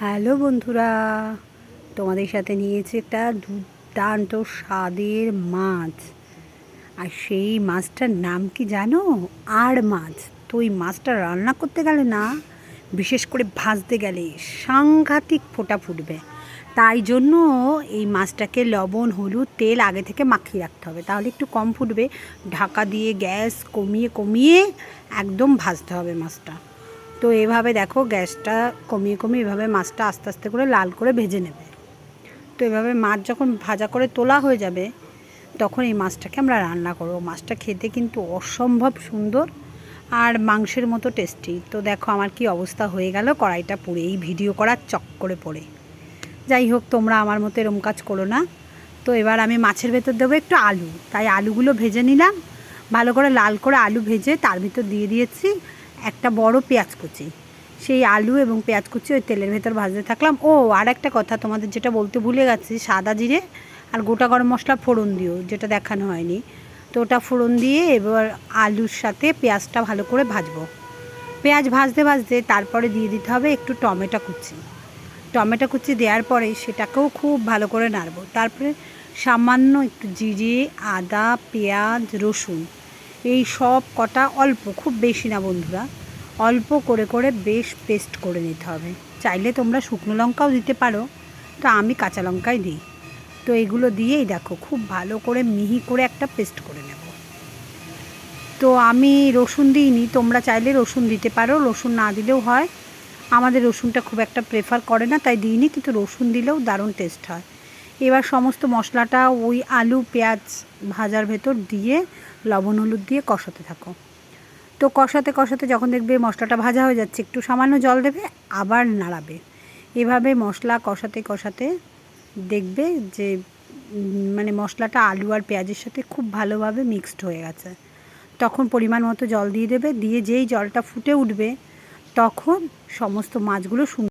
Hello বন্ধুরা, তোমাদের সাথে নিয়েছি একটা দুর্দান্ত স্বাদের মাছ। আর সেই মাছটার নাম কি জানো? আর মাছ। তো ওই মাছটা রান্না করতে গেলে না, বিশেষ করে ভাজতে গেলে সাংঘাতিক ফোটা ফুটবে। তাই জন্য এই মাছটাকে লবণ, হলুদ, তেল আগে থেকে মাখিয়ে রাখতে হবে। তাহলে একটু কম ফুটবে। ঢাকা দিয়ে গ্যাস কমিয়ে কমিয়ে একদম ভাজতে হবে মাছটা। তো এভাবে দেখো গ্যাসটা কমিয়ে কমিয়ে এভাবে মাছটা আস্তে আস্তে করে লাল করে ভেজে নেবে। তো এভাবে মাছ যখন ভাজা করে তোলা হয়ে যাবে, তখন এই মাছটাকে আমরা রান্না করব। মাছটা খেতে কিন্তু অসম্ভব সুন্দর আর মাংসের মতো টেস্টি তো দেখো আমার কি অবস্থা হয়ে গেল, কড়াইটা পুড়ে, এই ভিডিও করার চক করে পড়ে। যাই হোক, তোমরা আমার মতো এরম কাজ করো না। তো এবার আমি মাছের ভেতর দেবো একটু আলু। তাই আলুগুলো ভেজে নিলাম। ভালো করে লাল করে আলু ভেজে তার ভিতর দিয়ে দিয়েছি। একটা বড় পেঁয়াজ কুচি। সেই আলু এবং পেঁয়াজ কুচি ওই তেলের ভেতর ভাজতে থাকলাম। ও আর একটা কথা, তোমাদের যেটা বলতে ভুলে গেছি, সাদা জিরে আর গোটা গরম মশলা ফোড়ন দিও, যেটা দেখানো হয়নি। তো ওটা ফোড়ন দিয়ে এবার আলুর সাথে পেঁয়াজটা ভালো করে ভাজবো। পেঁয়াজ ভাজতে ভাজতে তারপরে দিয়ে দিতে হবে একটু টমেটো কুচি। টমেটো কুচি দেওয়ার পরে সেটাকেও খুব ভালো করে নাড়বো। তারপরে সামান্য একটু জিরে, আদা, পেঁয়াজ, রসুন, এই সব কটা অল্প, খুব বেশি না বন্ধুরা। অল্প করে করে বেশ পেস্ট করে নিতে হবে। চাইলে তোমরা শুকনো লঙ্কাও দিতে পারো। তো আমি কাঁচা লঙ্কাই দিই। তো এগুলো দিয়েই দেখো, খুব ভালো করে মিহি করে একটা পেস্ট করে নেব। তো আমি রসুন দিইনি, তোমরা চাইলে রসুন দিতে পারো। রসুন না দিলেও হয়। আমাদের রসুনটা খুব একটা প্রেফার করে না, তাই দিইনি, কিন্তু রসুন দিলেও দারুণ টেস্ট হয়। এবার সমস্ত মশলাটা ওই আলু, পেঁয়াজ ভাজার ভেতর দিয়ে, লবণ, হলুদ দিয়ে কষাতে থাকো। তো কষাতে কষাতে যখন দেখবে মশলাটা ভাজা হয়ে যাচ্ছে, একটু সামান্য জল দেবে, আবার নাড়াবে। এভাবে মশলা কষাতে কষাতে দেখবে যে মানে মশলাটা আলু আর পেঁয়াজের সাথে খুব ভালোভাবে মিক্সড হয়ে গেছে। তখন পরিমাণ মতো জল দিয়ে দেবে, দিয়ে যেই জলটা ফুটে উঠবে, তখন সমস্ত মাছগুলো সুন্দর